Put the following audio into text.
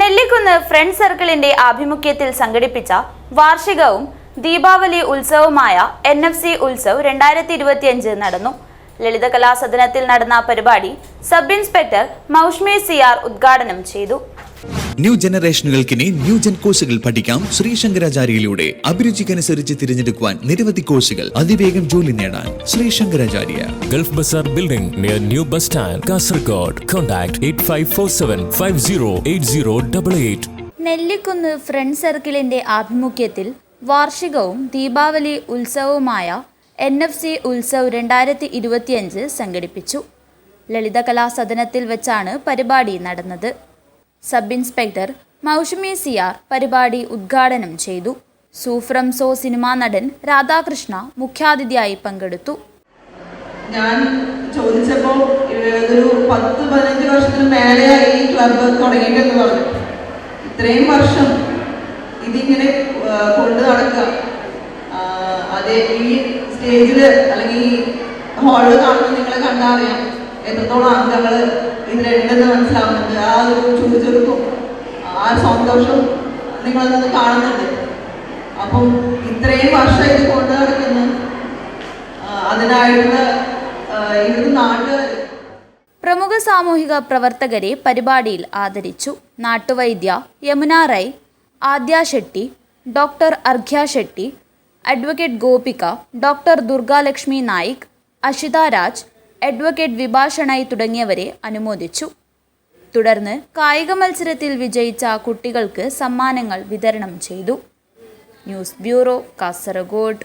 Nellikunnu friend സർക്കിളിന്റെ ആഭിമുഖ്യത്തിൽ സംഘടിപ്പിച്ച വാർഷികവും ദീപാവലി ഉത്സവമായ എൻ എഫ് സി ഉത്സവ് രണ്ടായിരത്തി ഇരുപത്തിയഞ്ച് നടന്നു. ലളിതകലാ സദനത്തിൽ നടന്ന പരിപാടി സബ് ഇൻസ്പെക്ടർ മൗഷ്മി സിയാർ ഉദ്ഘാടനം ചെയ്തു. ന്യൂ ജനറേഷനുകൾക്കിനി ന്യൂ ജൻ കോഴ്സുകൾ പഠിക്കാം ശ്രീശങ്കരാചാര്യയിലൂടെ അഭിരുചിക്കനുസരിച്ച് തിരഞ്ഞെടുക്കുവാൻ നിരവധി കോഴ്സുകൾ അതിവേഗം ജോലി നേടാൻ Sreesankaracharya Gulf Bazaar Building near New Bus Stand, Kasargod. Contact 8547 508088. Nellikunnu friend സർക്കിളിന്റെ ആഭിമുഖ്യത്തിൽ വാർഷികവും ദീപാവലി ഉത്സവവുമായ എൻ എഫ് സി ഉത്സവ് രണ്ടായിരത്തി ഇരുപത്തിയഞ്ച് സംഘടിപ്പിച്ചു ലളിതകലാ സദനത്തിൽ വെച്ചാണ് പരിപാടി നടന്നത് സബ് ഇൻസ്പെക്ടർ മൗഷമി സിയാർ പരിപാടി ഉദ്ഘാടനം ചെയ്തു. സൂഫ്രം സോ സിനിമാ നടൻ രാധാകൃഷ്ണ മുഖ്യാതിഥിയായി പങ്കെടുത്തു. ഞാൻ ചോദിച്ചപ്പോൾ ഒരു പത്ത് പതിനഞ്ച് വർഷത്തിന് മേലെയായി ഈ ക്ലബ്ബ് തുടങ്ങിയിട്ടെന്ന് പറഞ്ഞു. ഇത്രയും വർഷം ഇതിങ്ങനെ കൊണ്ടു നടക്കുക. അതെ അതേ ഈ സ്റ്റേജിൽ അല്ലെങ്കിൽ ഈ ഹാളിൽ കാണുന്ന നിങ്ങളെ കണ്ടാറിയാം. എത്രത്തോളം അംഗങ്ങൾ ഇതിലുണ്ടെന്ന് മനസ്സിലാവുന്നുണ്ട്? ആ ഒരു ചുറുചുറുക്കും ആ ഒരു സന്തോഷം നിങ്ങളിൽ നിന്ന് കാണുന്നുണ്ട്. അപ്പം ഇത്രയും വർഷം ഇത് കൊണ്ട് നടക്കുന്നു. അതിനായിട്ടുള്ള ഇവിടുത്തെ നാട്ടുകാർ പ്രമുഖ സാമൂഹിക പ്രവർത്തകരെ പരിപാടിയിൽ ആദരിച്ചു നാട്ടുവൈദ്യ Yamuna Rai Adya Shetty doctor Arghya Shetty advocate Gopika doctor Durgalakshmi Naik Ashitha Raj advocate വിഭാഷണായി തുടങ്ങിയവരെ അനുമോദിച്ചു. തുടർന്ന് കായിക മത്സരത്തിൽ വിജയിച്ച കുട്ടികൾക്ക് സമ്മാനങ്ങൾ വിതരണം ചെയ്തു. News bureau Kasargod.